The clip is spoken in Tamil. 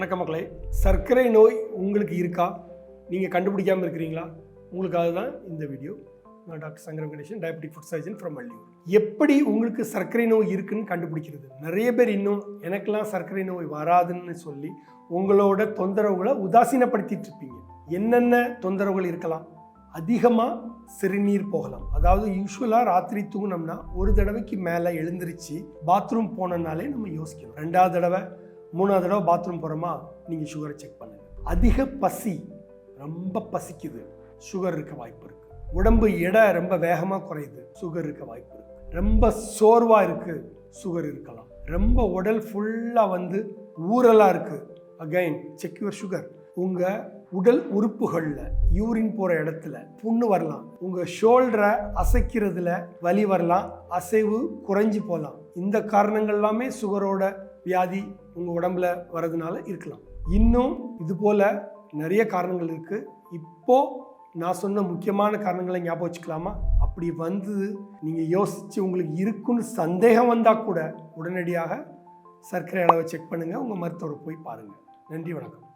வணக்கம் மக்களே. சர்க்கரை நோய் உங்களுக்கு இருக்கா? நீங்கள் கண்டுபிடிக்காமல் இருக்கிறீங்களா? உங்களுக்காக தான் இந்த வீடியோ. நான் doctor Sankaram Ganesan diabetic foot surgeon from Malliyur. எப்படி உங்களுக்கு சர்க்கரை நோய் இருக்குன்னு கண்டுபிடிக்கிறது? நிறைய பேர் இன்னும் எனக்கெல்லாம் சர்க்கரை நோய் வராதுன்னு சொல்லி உங்களோட தொந்தரவுகளை உதாசீனப்படுத்திட்டு இருப்பீங்க. என்னென்ன தொந்தரவுகள் இருக்கலாம்? அதிகமாக சிறுநீர் போகலாம். அதாவது யூஸ்வலாக ராத்திரி தூங்கினோம்னா ஒரு தடவைக்கு மேலே எழுந்திருச்சு பாத்ரூம் போனனாலே நம்ம யோசிக்கணும். ரெண்டாவது தடவை மூணாவது தடவை பாத்ரூம் போகிறோமா நீங்கள் சுகரை செக் பண்ணுங்க. அதிக பசி ரொம்ப பசிக்குது. சுகர் இருக்க வாய்ப்பு இருக்கு. உடம்பு எடை ரொம்ப வேகமாக குறையுது. சுகர் இருக்க வாய்ப்பு இருக்கு. ரொம்ப சோர்வாக இருக்கு. சுகர் இருக்கலாம். ரொம்ப உடல் ஃபுல்லாக வந்து ஊறலாக இருக்குது அகைன் செக் யுவர் சுகர் உங்கள் உடல் உறுப்புகளில் யூரின் போகிற இடத்துல புண்ணு வரலாம். உங்கள் ஷோல்டரை அசைக்கிறதுல வலி வரலாம். அசைவு குறைஞ்சி போகலாம் இந்த காரணங்கள் எல்லாமே சுகரோட வியாதி உங்கள் உடம்புல வர்றதுனால இருக்கலாம். இன்னும் இது போல் நிறைய காரணங்கள் இருக்குது இப்போது நான் சொன்ன முக்கியமான காரணங்களை ஞாபகம் வச்சுக்கலாமா? அப்படி வந்து நீங்கள் யோசித்து உங்களுக்கு இருக்குன்னு சந்தேகம் வந்தால் கூட உடனடியாக சர்க்கரை அளவை செக் பண்ணுங்கள் உங்கள் மருத்துவரை போய் பாருங்கள் நன்றி வணக்கம்.